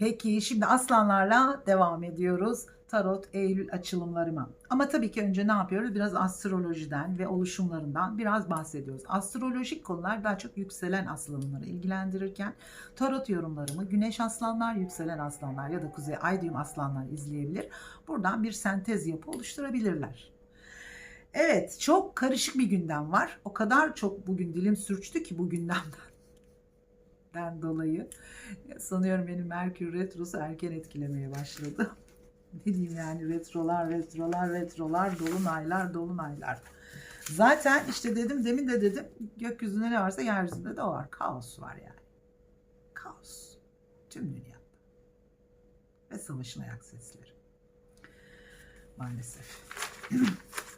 Peki şimdi aslanlarla devam ediyoruz. Tarot Eylül açılımlarıma. Ama tabii ki önce ne yapıyoruz? Biraz astrolojiden ve oluşumlarından biraz bahsediyoruz. Astrolojik konular daha çok yükselen aslanları ilgilendirirken tarot yorumlarımı güneş aslanlar, yükselen aslanlar ya da kuzey ay aslanlar izleyebilir. Buradan bir sentez yapı oluşturabilirler. Evet, çok karışık bir gündem var. O kadar çok bugün dilim sürçtü ki bu gündemden den dolayı sanıyorum benim Merkür Retrosu erken etkilemeye başladı. ne diyeyim yani retrolar, retrolar, retrolar, dolunaylar, dolunaylar. Zaten işte dedim demin de dedim gökyüzünde ne varsa yeryüzünde de var. Kaos var yani. Kaos. Tüm dünyada. Ve savaşın ayak sesleri. Maalesef.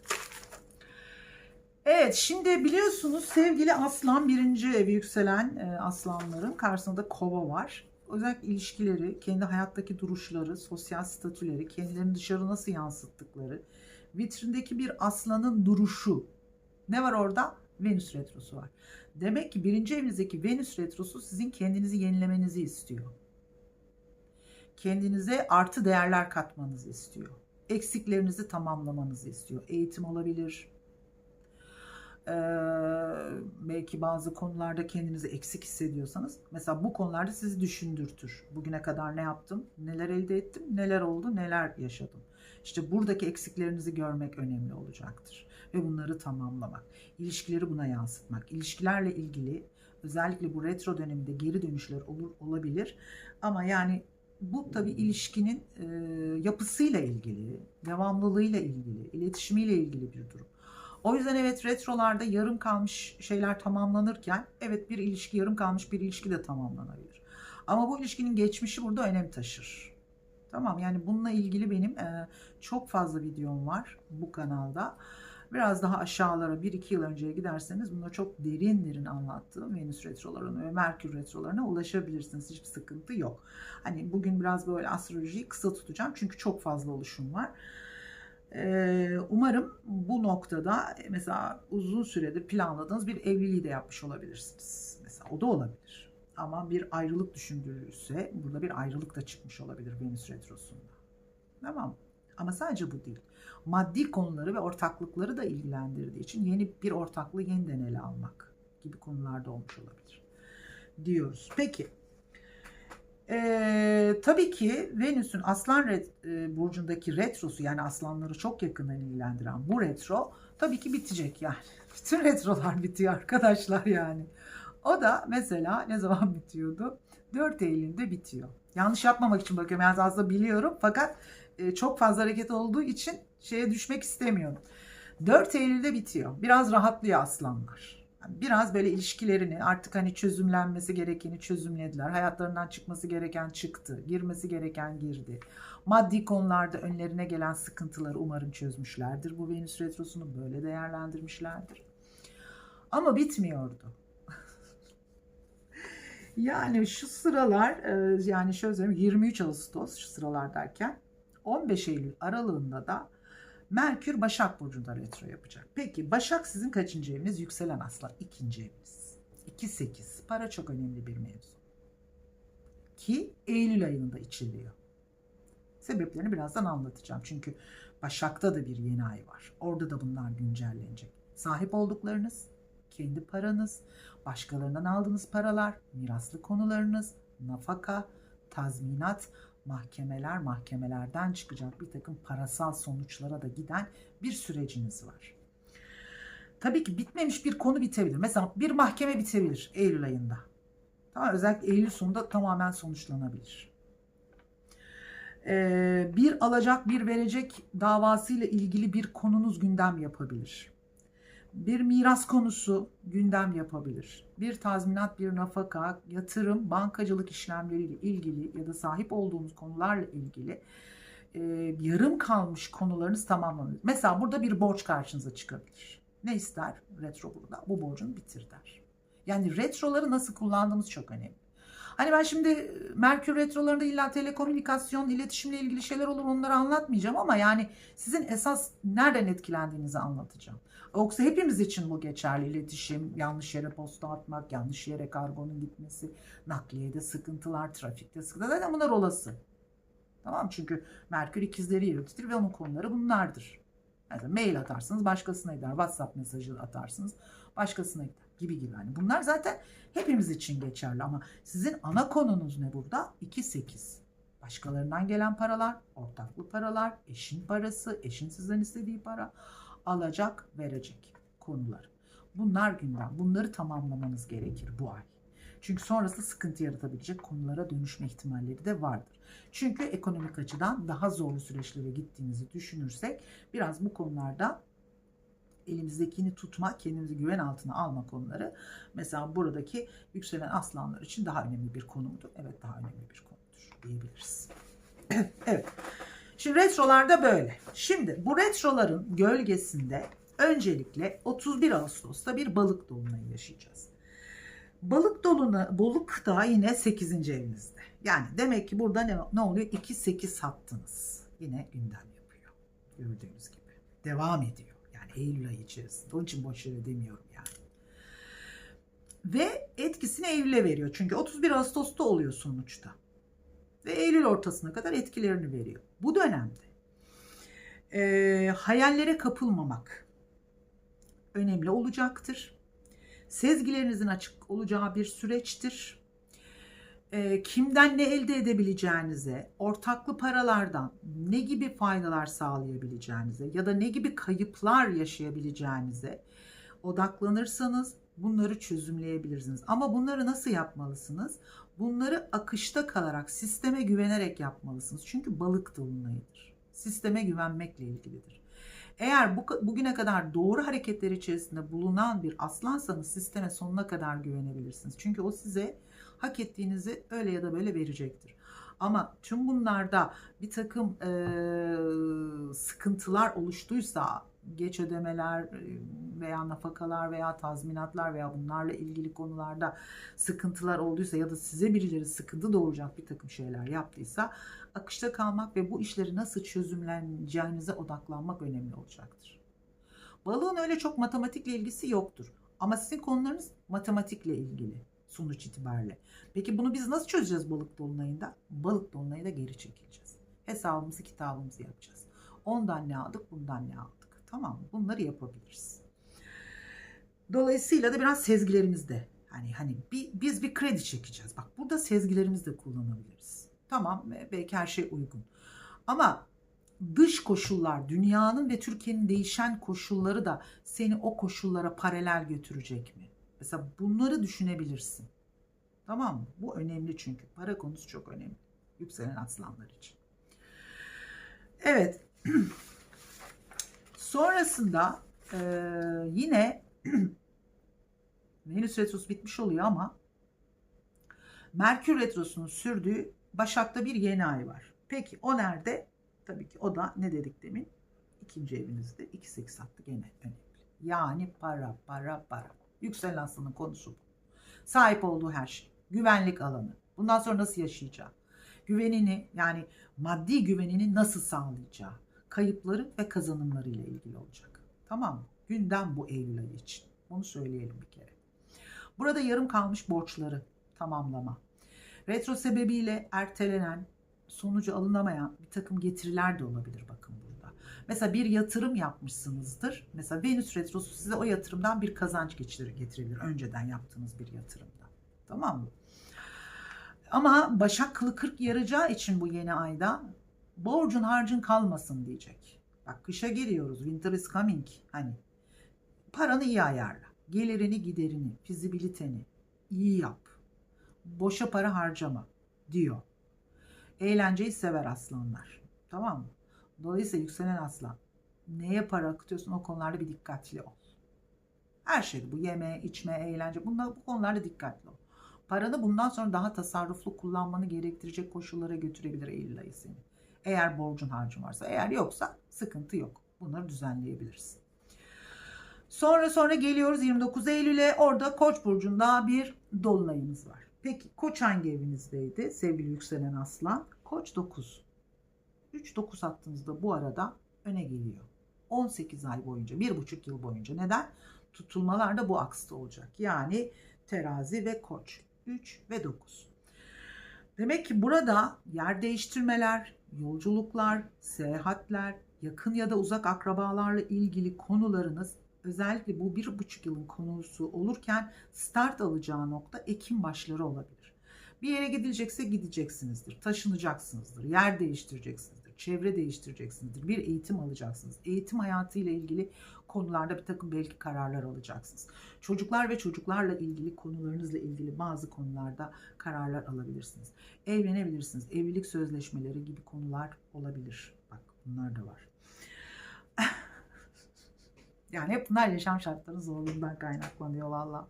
Evet şimdi biliyorsunuz sevgili aslan birinci evi yükselen e, aslanların karşısında kova var. Özellikle ilişkileri, kendi hayattaki duruşları, sosyal statüleri, kendilerini dışarı nasıl yansıttıkları, vitrindeki bir aslanın duruşu. Ne var orada? Venüs retrosu var. Demek ki birinci evinizdeki Venüs retrosu sizin kendinizi yenilemenizi istiyor. Kendinize artı değerler katmanızı istiyor. Eksiklerinizi tamamlamanızı istiyor. Eğitim olabilir, ee, belki bazı konularda kendinizi eksik hissediyorsanız mesela bu konularda sizi düşündürtür. Bugüne kadar ne yaptım, neler elde ettim, neler oldu, neler yaşadım. İşte buradaki eksiklerinizi görmek önemli olacaktır ve bunları tamamlamak. İlişkileri buna yansıtmak. İlişkilerle ilgili özellikle bu retro döneminde geri dönüşler olur olabilir ama yani bu tabii ilişkinin e, yapısıyla ilgili, devamlılığıyla ilgili, iletişimiyle ilgili bir durum. O yüzden evet retrolarda yarım kalmış şeyler tamamlanırken evet bir ilişki yarım kalmış bir ilişki de tamamlanabilir. Ama bu ilişkinin geçmişi burada önem taşır. Tamam yani bununla ilgili benim e, çok fazla videom var bu kanalda. Biraz daha aşağılara 1-2 yıl önceye giderseniz bunları çok derin derin anlattığım Venüs retrolarına ve Merkür retrolarına ulaşabilirsiniz. Hiçbir sıkıntı yok. Hani bugün biraz böyle astrolojiyi kısa tutacağım çünkü çok fazla oluşum var. Umarım bu noktada mesela uzun süredir planladığınız bir evliliği de yapmış olabilirsiniz. Mesela o da olabilir. Ama bir ayrılık düşündürülürse burada bir ayrılık da çıkmış olabilir Venüs Retrosu'nda. Tamam Ama sadece bu değil. Maddi konuları ve ortaklıkları da ilgilendirdiği için yeni bir ortaklığı yeniden ele almak gibi konularda olmuş olabilir. Diyoruz. Peki ee, tabii ki Venüs'ün Aslan ret, e, burcundaki retrosu yani aslanları çok yakından ilgilendiren bu retro tabii ki bitecek yani. Bütün retrolar bitiyor arkadaşlar yani. O da mesela ne zaman bitiyordu? 4 Eylül'de bitiyor. Yanlış yapmamak için bakıyorum. Yani aslında biliyorum fakat e, çok fazla hareket olduğu için şeye düşmek istemiyorum. 4 Eylül'de bitiyor. Biraz rahatlıyor aslanlar biraz böyle ilişkilerini artık hani çözümlenmesi gerekeni çözümlediler. Hayatlarından çıkması gereken çıktı. Girmesi gereken girdi. Maddi konularda önlerine gelen sıkıntıları umarım çözmüşlerdir. Bu Venüs Retrosu'nu böyle değerlendirmişlerdir. Ama bitmiyordu. yani şu sıralar e, yani şöyle söyleyeyim 23 Ağustos şu sıralardayken 15 Eylül aralığında da Merkür Başak Burcu'nda retro yapacak. Peki Başak sizin kaçıncı eviniz? Yükselen aslan. ikinci eviniz. 2-8. Para çok önemli bir mevzu. Ki Eylül ayında içiliyor. Sebeplerini birazdan anlatacağım. Çünkü Başak'ta da bir yeni ay var. Orada da bunlar güncellenecek. Sahip olduklarınız, kendi paranız, başkalarından aldığınız paralar, miraslı konularınız, nafaka, tazminat, mahkemeler mahkemelerden çıkacak bir takım parasal sonuçlara da giden bir süreciniz var. Tabii ki bitmemiş bir konu bitebilir. Mesela bir mahkeme bitebilir Eylül ayında. Tamam, özellikle Eylül sonunda tamamen sonuçlanabilir. Ee, bir alacak bir verecek davasıyla ilgili bir konunuz gündem yapabilir bir miras konusu gündem yapabilir. Bir tazminat, bir nafaka, yatırım, bankacılık işlemleriyle ilgili ya da sahip olduğunuz konularla ilgili e, yarım kalmış konularınız tamamlanır. Mesela burada bir borç karşınıza çıkabilir. Ne ister retro burada? Bu borcunu bitir der. Yani retroları nasıl kullandığımız çok önemli. Hani ben şimdi Merkür retrolarında illa telekomünikasyon, iletişimle ilgili şeyler olur onları anlatmayacağım ama yani sizin esas nereden etkilendiğinizi anlatacağım. Yoksa hepimiz için bu geçerli. İletişim, yanlış yere posta atmak, yanlış yere kargonun gitmesi, nakliyede sıkıntılar, trafikte sıkıntılar. Zaten bunlar olası. Tamam? Çünkü Merkür ikizleri yürütür ve onun konuları bunlardır. Yani mail atarsınız başkasına gider. WhatsApp mesajı atarsınız başkasına gider gibi gibi. Yani bunlar zaten hepimiz için geçerli ama sizin ana konunuz ne burada? 2-8. Başkalarından gelen paralar, ortaklı paralar, eşin parası, eşin sizden istediği para, alacak, verecek konular. Bunlar gündem. Bunları tamamlamanız gerekir bu ay. Çünkü sonrası sıkıntı yaratabilecek konulara dönüşme ihtimalleri de vardır. Çünkü ekonomik açıdan daha zorlu süreçlere gittiğinizi düşünürsek biraz bu konularda elimizdekini tutma, kendimizi güven altına alma konuları mesela buradaki yükselen aslanlar için daha önemli bir konumdur. Evet daha önemli bir konudur diyebiliriz. evet. Şimdi retrolarda böyle. Şimdi bu retroların gölgesinde öncelikle 31 Ağustos'ta bir balık dolunayı yaşayacağız. Balık dolunu, balık da yine 8. evinizde. Yani demek ki burada ne, ne oluyor? 2-8 hattınız. Yine gündem yapıyor. Gördüğünüz gibi. Devam ediyor. Yani Eylül ayı içerisinde. Onun için boş yere demiyorum yani. Ve etkisini Eylül'e veriyor. Çünkü 31 Ağustos'ta oluyor sonuçta. Ve Eylül ortasına kadar etkilerini veriyor. Bu dönemde e, hayallere kapılmamak önemli olacaktır. Sezgilerinizin açık olacağı bir süreçtir. E, kimden ne elde edebileceğinize, ortaklı paralardan ne gibi faydalar sağlayabileceğinize ya da ne gibi kayıplar yaşayabileceğinize odaklanırsanız bunları çözümleyebilirsiniz. Ama bunları nasıl yapmalısınız? Bunları akışta kalarak, sisteme güvenerek yapmalısınız. Çünkü balık dolunayıdır. Sisteme güvenmekle ilgilidir. Eğer bu, bugüne kadar doğru hareketler içerisinde bulunan bir aslansanız sisteme sonuna kadar güvenebilirsiniz. Çünkü o size hak ettiğinizi öyle ya da böyle verecektir. Ama tüm bunlarda bir takım e, sıkıntılar oluştuysa geç ödemeler veya nafakalar veya tazminatlar veya bunlarla ilgili konularda sıkıntılar olduysa ya da size birileri sıkıntı doğuracak bir takım şeyler yaptıysa akışta kalmak ve bu işleri nasıl çözümleneceğinize odaklanmak önemli olacaktır. Balığın öyle çok matematikle ilgisi yoktur. Ama sizin konularınız matematikle ilgili sonuç itibariyle. Peki bunu biz nasıl çözeceğiz balık dolunayında? Balık dolunayında geri çekileceğiz. Hesabımızı kitabımızı yapacağız. Ondan ne aldık bundan ne aldık. Tamam mı? Bunları yapabiliriz. Dolayısıyla da biraz sezgilerimizde. Hani hani bir, biz bir kredi çekeceğiz. Bak burada sezgilerimizi de kullanabiliriz. Tamam belki her şey uygun. Ama dış koşullar, dünyanın ve Türkiye'nin değişen koşulları da seni o koşullara paralel götürecek mi? Mesela bunları düşünebilirsin. Tamam mı? Bu önemli çünkü. Para konusu çok önemli. Yükselen aslanlar için. Evet. Sonrasında e, yine Venüs Retrosu bitmiş oluyor ama Merkür Retrosu'nun sürdüğü Başak'ta bir yeni ay var. Peki o nerede? Tabii ki o da ne dedik demin? İkinci evinizde 2-8 hattı gene önemli. Yani para, para, para. Yükselen aslanın konusu bu. Sahip olduğu her şey. Güvenlik alanı. Bundan sonra nasıl yaşayacağı. Güvenini yani maddi güvenini nasıl sağlayacağı. Kayıpları ve kazanımları ile ilgili olacak. Tamam mı? Gündem bu Eylül ayı için. Onu söyleyelim bir kere. Burada yarım kalmış borçları tamamlama. Retro sebebiyle ertelenen, sonucu alınamayan bir takım getiriler de olabilir bakın burada. Mesela bir yatırım yapmışsınızdır. Mesela Venüs Retrosu size o yatırımdan bir kazanç getirebilir. Önceden yaptığınız bir yatırımdan. Tamam mı? Ama Başak kılı 40 yaracağı için bu yeni ayda borcun harcın kalmasın diyecek. Bak kışa giriyoruz. Winter is coming. Hani paranı iyi ayarla. Gelirini giderini, fizibiliteni iyi yap. Boşa para harcama diyor. Eğlenceyi sever aslanlar. Tamam mı? Dolayısıyla yükselen aslan. Neye para akıtıyorsun o konularda bir dikkatli ol. Her şey bu yeme, içme, eğlence bunlar bu konularda dikkatli ol. Paranı bundan sonra daha tasarruflu kullanmanı gerektirecek koşullara götürebilir Eylül ayı seni. Eğer borcun harcın varsa. Eğer yoksa sıkıntı yok. Bunları düzenleyebilirsin. Sonra sonra geliyoruz 29 Eylül'e. Orada Koç burcunda bir dolunayımız var. Peki koç hangi evinizdeydi sevgili yükselen aslan? Koç 9. 3-9 hattınızda bu arada öne geliyor. 18 ay boyunca, 1,5 yıl boyunca. Neden? Tutulmalar da bu aksta olacak. Yani terazi ve koç. 3 ve 9. Demek ki burada yer değiştirmeler, yolculuklar, seyahatler, yakın ya da uzak akrabalarla ilgili konularınız özellikle bu bir buçuk yılın konusu olurken start alacağı nokta Ekim başları olabilir. Bir yere gidilecekse gideceksinizdir, taşınacaksınızdır, yer değiştireceksinizdir, çevre değiştireceksinizdir, bir eğitim alacaksınız. Eğitim hayatıyla ilgili konularda bir takım belki kararlar alacaksınız. Çocuklar ve çocuklarla ilgili konularınızla ilgili bazı konularda kararlar alabilirsiniz. Evlenebilirsiniz. Evlilik sözleşmeleri gibi konular olabilir. Bak bunlar da var. Yani hep bunlar yaşam şartları zorluğundan kaynaklanıyor valla.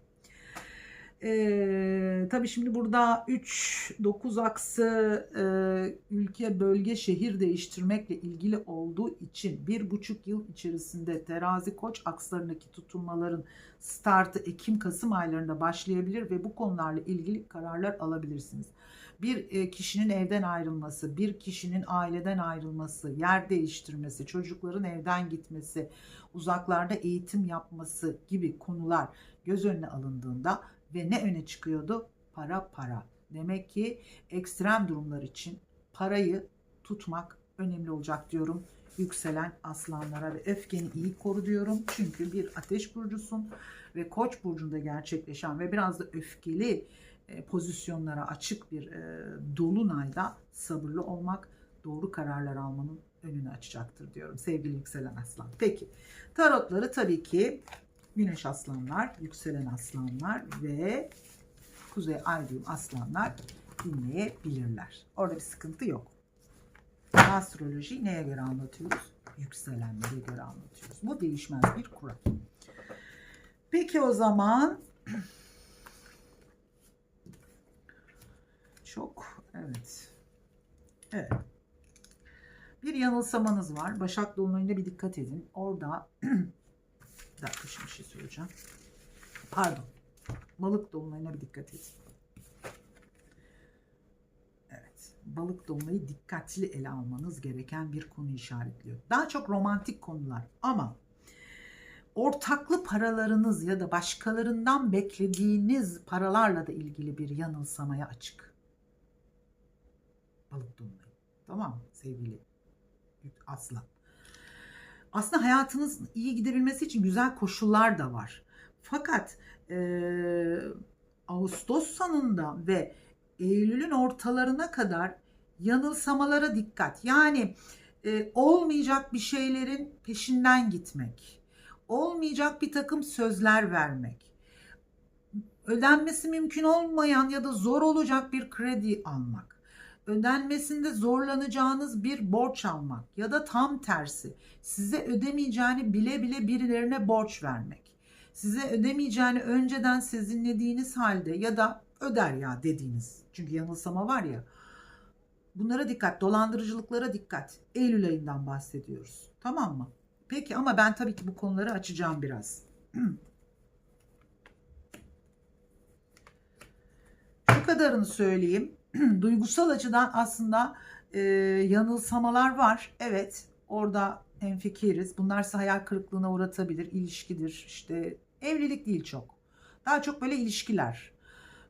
Ee, tabii şimdi burada 3-9 aksı e, ülke, bölge, şehir değiştirmekle ilgili olduğu için bir buçuk yıl içerisinde terazi koç akslarındaki tutulmaların startı Ekim-Kasım aylarında başlayabilir ve bu konularla ilgili kararlar alabilirsiniz. Bir e, kişinin evden ayrılması, bir kişinin aileden ayrılması, yer değiştirmesi, çocukların evden gitmesi, uzaklarda eğitim yapması gibi konular göz önüne alındığında ve ne öne çıkıyordu? Para para. Demek ki ekstrem durumlar için parayı tutmak önemli olacak diyorum. Yükselen aslanlara ve öfkeni iyi koru diyorum. Çünkü bir ateş burcusun ve koç burcunda gerçekleşen ve biraz da öfkeli e, pozisyonlara açık bir e, dolunayda sabırlı olmak, doğru kararlar almanın önünü açacaktır diyorum sevgili yükselen aslan. Peki tarotları tabii ki güneş aslanlar, yükselen aslanlar ve kuzey ay düğüm aslanlar dinleyebilirler. Orada bir sıkıntı yok. Astroloji neye göre anlatıyoruz? Yükselenlere göre anlatıyoruz. Bu değişmez bir kural. Peki o zaman çok evet. Evet. Bir yanılsamanız var. Başak Dolunay'ına bir dikkat edin. Orada bir dakika şimdi bir şey söyleyeceğim. Pardon. Balık Dolunay'ına bir dikkat edin. Evet. Balık Dolunay'ı dikkatli ele almanız gereken bir konu işaretliyor. Daha çok romantik konular ama ortaklı paralarınız ya da başkalarından beklediğiniz paralarla da ilgili bir yanılsamaya açık. Balık Dolunay. Tamam sevgili aslan? Aslında hayatınız iyi gidebilmesi için güzel koşullar da var. Fakat e, Ağustos sonunda ve Eylül'ün ortalarına kadar yanılsamalara dikkat. Yani e, olmayacak bir şeylerin peşinden gitmek. Olmayacak bir takım sözler vermek. Ödenmesi mümkün olmayan ya da zor olacak bir kredi almak ödenmesinde zorlanacağınız bir borç almak ya da tam tersi size ödemeyeceğini bile bile birilerine borç vermek. Size ödemeyeceğini önceden sezinlediğiniz halde ya da öder ya dediğiniz. Çünkü yanılsama var ya. Bunlara dikkat, dolandırıcılıklara dikkat. Eylül ayından bahsediyoruz. Tamam mı? Peki ama ben tabii ki bu konuları açacağım biraz. Şu kadarını söyleyeyim. duygusal açıdan aslında e, yanılsamalar var. Evet orada enfikiriz. Bunlar size hayal kırıklığına uğratabilir. İlişkidir işte evlilik değil çok. Daha çok böyle ilişkiler.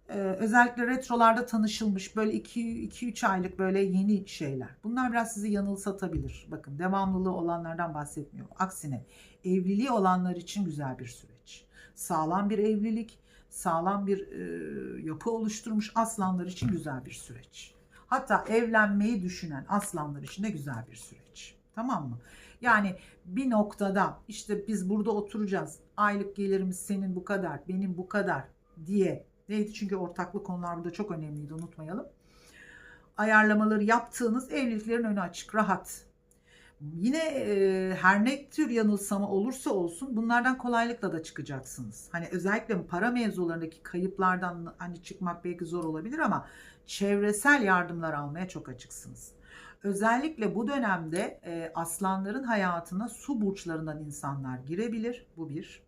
Ee, özellikle retrolarda tanışılmış böyle 2-3 aylık böyle yeni şeyler. Bunlar biraz sizi yanılsatabilir. Bakın devamlılığı olanlardan bahsetmiyorum. Aksine evliliği olanlar için güzel bir süreç. Sağlam bir evlilik, sağlam bir e, yapı oluşturmuş aslanlar için güzel bir süreç. Hatta evlenmeyi düşünen aslanlar için de güzel bir süreç. Tamam mı? Yani bir noktada işte biz burada oturacağız. Aylık gelirimiz senin bu kadar, benim bu kadar diye. Neydi? Çünkü ortaklı konular burada çok önemliydi unutmayalım. Ayarlamaları yaptığınız evliliklerin önü açık, rahat. Yine e, her ne tür yanılsama olursa olsun bunlardan kolaylıkla da çıkacaksınız. Hani özellikle para mevzularındaki kayıplardan hani çıkmak belki zor olabilir ama çevresel yardımlar almaya çok açıksınız. Özellikle bu dönemde e, aslanların hayatına su burçlarından insanlar girebilir. Bu bir.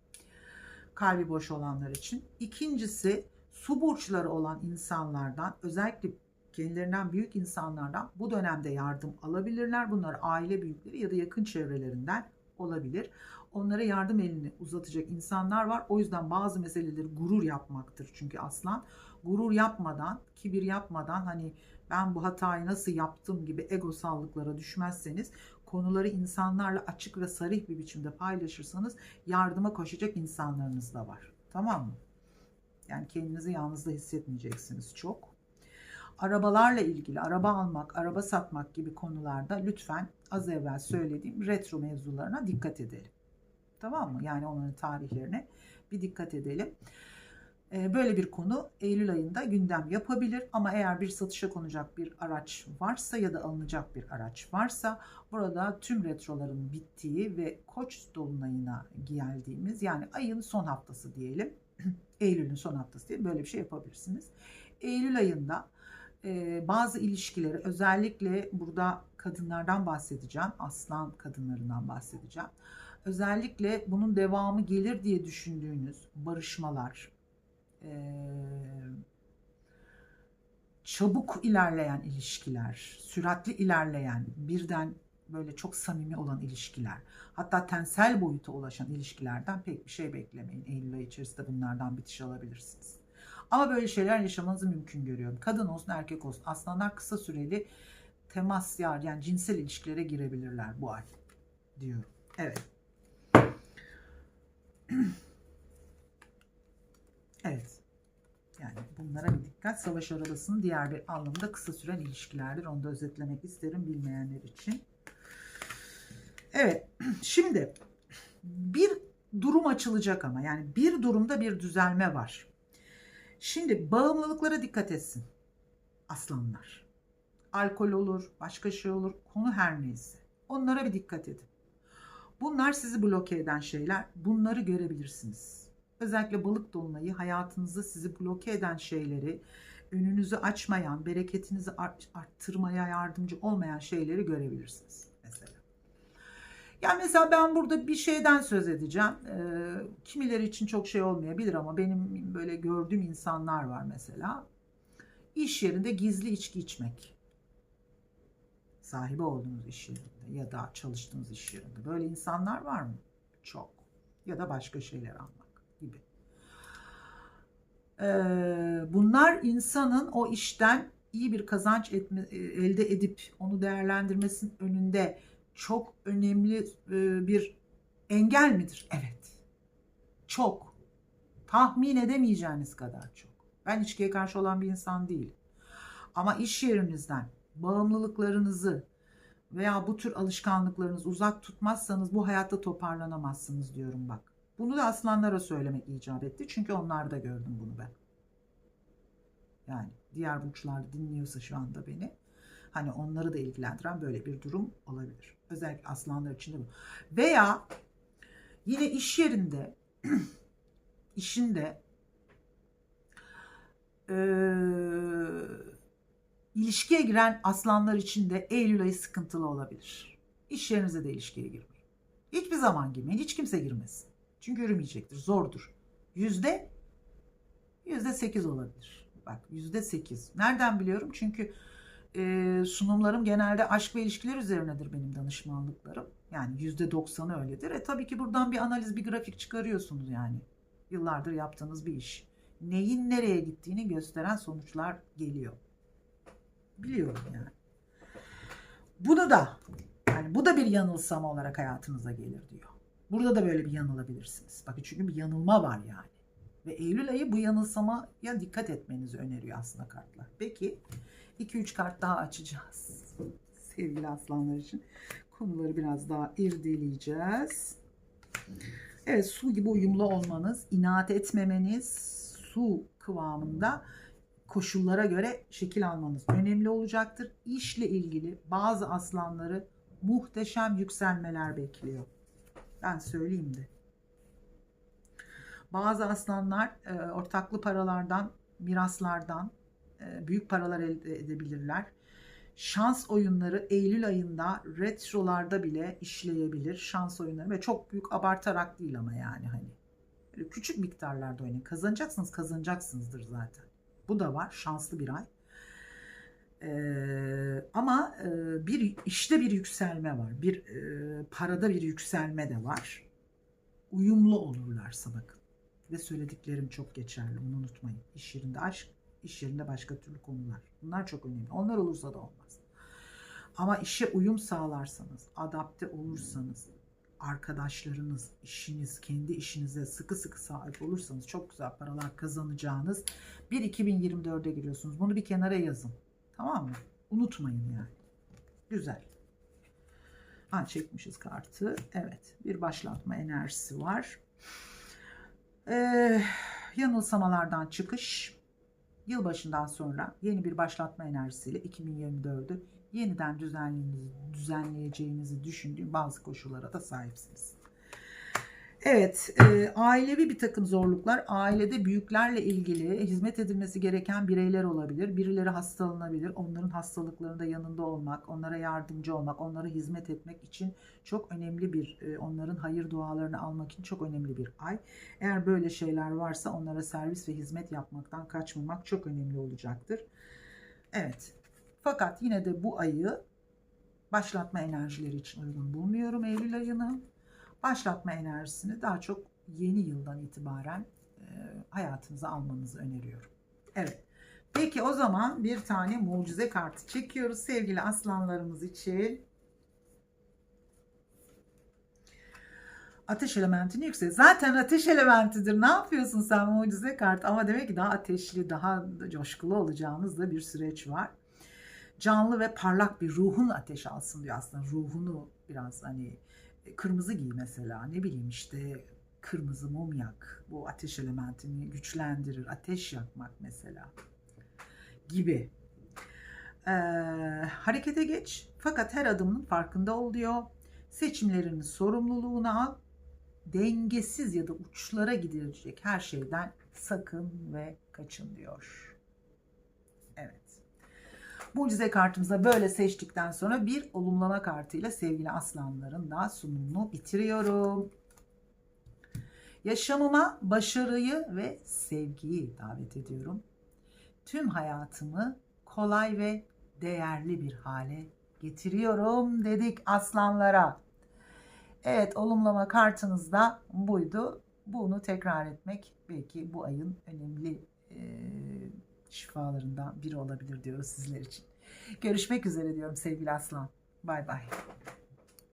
Kalbi boş olanlar için. İkincisi su burçları olan insanlardan özellikle kendilerinden büyük insanlardan bu dönemde yardım alabilirler. Bunlar aile büyükleri ya da yakın çevrelerinden olabilir. Onlara yardım elini uzatacak insanlar var. O yüzden bazı meseleleri gurur yapmaktır. Çünkü aslan gurur yapmadan, kibir yapmadan hani ben bu hatayı nasıl yaptım gibi egosallıklara düşmezseniz konuları insanlarla açık ve sarih bir biçimde paylaşırsanız yardıma koşacak insanlarınız da var. Tamam mı? Yani kendinizi yalnız da hissetmeyeceksiniz çok. Arabalarla ilgili araba almak, araba satmak gibi konularda lütfen az evvel söylediğim retro mevzularına dikkat edelim. Tamam mı? Yani onların tarihlerine bir dikkat edelim. Ee, Böyle bir konu Eylül ayında gündem yapabilir ama eğer bir satışa konacak bir araç varsa ya da alınacak bir araç varsa burada tüm retroların bittiği ve Koç dolunayına geldiğimiz yani ayın son haftası diyelim. Eylül'ün son haftası diye böyle bir şey yapabilirsiniz. Eylül ayında bazı ilişkileri özellikle burada kadınlardan bahsedeceğim. Aslan kadınlarından bahsedeceğim. Özellikle bunun devamı gelir diye düşündüğünüz barışmalar, çabuk ilerleyen ilişkiler, süratli ilerleyen, birden böyle çok samimi olan ilişkiler, hatta tensel boyuta ulaşan ilişkilerden pek bir şey beklemeyin. Eylül ayı içerisinde bunlardan bitiş alabilirsiniz. Ama böyle şeyler yaşamanızı mümkün görüyorum. Kadın olsun erkek olsun. Aslanlar kısa süreli temas yar yani cinsel ilişkilere girebilirler bu ay diyorum. Evet. Evet. Yani bunlara bir dikkat. Savaş arabasının diğer bir anlamı da kısa süren ilişkilerdir. Onu da özetlemek isterim bilmeyenler için. Evet. Şimdi bir durum açılacak ama yani bir durumda bir düzelme var. Şimdi bağımlılıklara dikkat etsin aslanlar. Alkol olur, başka şey olur, konu her neyse. Onlara bir dikkat edin. Bunlar sizi bloke eden şeyler. Bunları görebilirsiniz. Özellikle balık dolunayı hayatınızda sizi bloke eden şeyleri, önünüzü açmayan, bereketinizi art- arttırmaya yardımcı olmayan şeyleri görebilirsiniz. Yani mesela ben burada bir şeyden söz edeceğim. Ee, kimileri için çok şey olmayabilir ama benim böyle gördüğüm insanlar var mesela. İş yerinde gizli içki içmek. Sahibi olduğunuz iş yerinde ya da çalıştığınız iş yerinde. Böyle insanlar var mı? Çok. Ya da başka şeyler almak gibi. Ee, bunlar insanın o işten iyi bir kazanç etme, e, elde edip onu değerlendirmesinin önünde çok önemli e, bir engel midir? Evet. Çok. Tahmin edemeyeceğiniz kadar çok. Ben içkiye karşı olan bir insan değilim. Ama iş yerinizden bağımlılıklarınızı veya bu tür alışkanlıklarınızı uzak tutmazsanız bu hayatta toparlanamazsınız diyorum bak. Bunu da aslanlara söylemek icap etti. Çünkü onlar da gördüm bunu ben. Yani diğer burçlar dinliyorsa şu anda beni. Hani onları da ilgilendiren böyle bir durum olabilir. Özellikle aslanlar için de bu. Veya yine iş yerinde işinde eee ilişkiye giren aslanlar için de Eylül ayı sıkıntılı olabilir. İş yerinize de ilişkiye girmeyin. Hiçbir zaman girmeyin. Hiç kimse girmesin. Çünkü yürümeyecektir. Zordur. Yüzde yüzde sekiz olabilir. Bak yüzde sekiz. Nereden biliyorum? Çünkü e, sunumlarım genelde aşk ve ilişkiler üzerinedir benim danışmanlıklarım. Yani yüzde doksanı öyledir. E tabii ki buradan bir analiz, bir grafik çıkarıyorsunuz yani. Yıllardır yaptığınız bir iş. Neyin nereye gittiğini gösteren sonuçlar geliyor. Biliyorum yani. Bunu da yani bu da bir yanılsama olarak hayatınıza gelir diyor. Burada da böyle bir yanılabilirsiniz. Bakın çünkü bir yanılma var yani. Ve Eylül ayı bu yanılsamaya dikkat etmenizi öneriyor aslında kartlar. Peki 2-3 kart daha açacağız. Sevgili aslanlar için. Konuları biraz daha irdeleyeceğiz. Evet su gibi uyumlu olmanız, inat etmemeniz, su kıvamında koşullara göre şekil almanız önemli olacaktır. İşle ilgili bazı aslanları muhteşem yükselmeler bekliyor. Ben söyleyeyim de. Bazı aslanlar e, ortaklı paralardan, miraslardan büyük paralar elde edebilirler. Şans oyunları Eylül ayında retrolarda bile işleyebilir. Şans oyunları ve çok büyük abartarak değil ama yani hani Böyle küçük miktarlarda oynayın. Kazanacaksınız kazanacaksınızdır zaten. Bu da var. Şanslı bir ay. Ee, ama e, bir işte bir yükselme var. Bir e, parada bir yükselme de var. Uyumlu olurlarsa bakın. Ve söylediklerim çok geçerli. Onu unutmayın. İş yerinde aşk, iş yerinde başka türlü konular. Bunlar çok önemli. Onlar olursa da olmaz. Ama işe uyum sağlarsanız, adapte olursanız, arkadaşlarınız, işiniz, kendi işinize sıkı sıkı sahip olursanız çok güzel paralar kazanacağınız bir 2024'e giriyorsunuz. Bunu bir kenara yazın. Tamam mı? Unutmayın yani. Güzel. Ha çekmişiz kartı. Evet. Bir başlatma enerjisi var. Ee, yanılsamalardan çıkış. Yılbaşından sonra yeni bir başlatma enerjisiyle 2024'ü yeniden düzenleyeceğinizi, düşündüğüm bazı koşullara da sahipsiniz. Evet, e, ailevi bir takım zorluklar, ailede büyüklerle ilgili hizmet edilmesi gereken bireyler olabilir. Birileri hastalanabilir. Onların hastalıklarında yanında olmak, onlara yardımcı olmak, onlara hizmet etmek için çok önemli bir, e, onların hayır dualarını almak için çok önemli bir ay. Eğer böyle şeyler varsa onlara servis ve hizmet yapmaktan kaçmamak çok önemli olacaktır. Evet, fakat yine de bu ayı başlatma enerjileri için uygun bulmuyorum Eylül ayını başlatma enerjisini daha çok yeni yıldan itibaren e, hayatınıza almanızı öneriyorum. Evet. Peki o zaman bir tane mucize kartı çekiyoruz sevgili aslanlarımız için. Ateş elementini yüksek. Zaten ateş elementidir. Ne yapıyorsun sen mucize kart? Ama demek ki daha ateşli, daha coşkulu olacağınız da bir süreç var. Canlı ve parlak bir ruhun ateş alsın diyor aslında. Ruhunu biraz hani kırmızı giy mesela ne bileyim işte kırmızı mum yak bu ateş elementini güçlendirir. Ateş yakmak mesela gibi. Ee, harekete geç fakat her adımın farkında ol diyor. Seçimlerinin sorumluluğunu al. Dengesiz ya da uçlara gidilecek her şeyden sakın ve kaçın diyor Mucize kartımıza böyle seçtikten sonra bir olumlama kartıyla sevgili aslanların da sunumunu bitiriyorum. Yaşamıma başarıyı ve sevgiyi davet ediyorum. Tüm hayatımı kolay ve değerli bir hale getiriyorum dedik aslanlara. Evet olumlama kartınız da buydu. Bunu tekrar etmek belki bu ayın önemli e, şifalarından biri olabilir diyoruz sizler için. Görüşmek üzere diyorum sevgili aslan. Bay bay.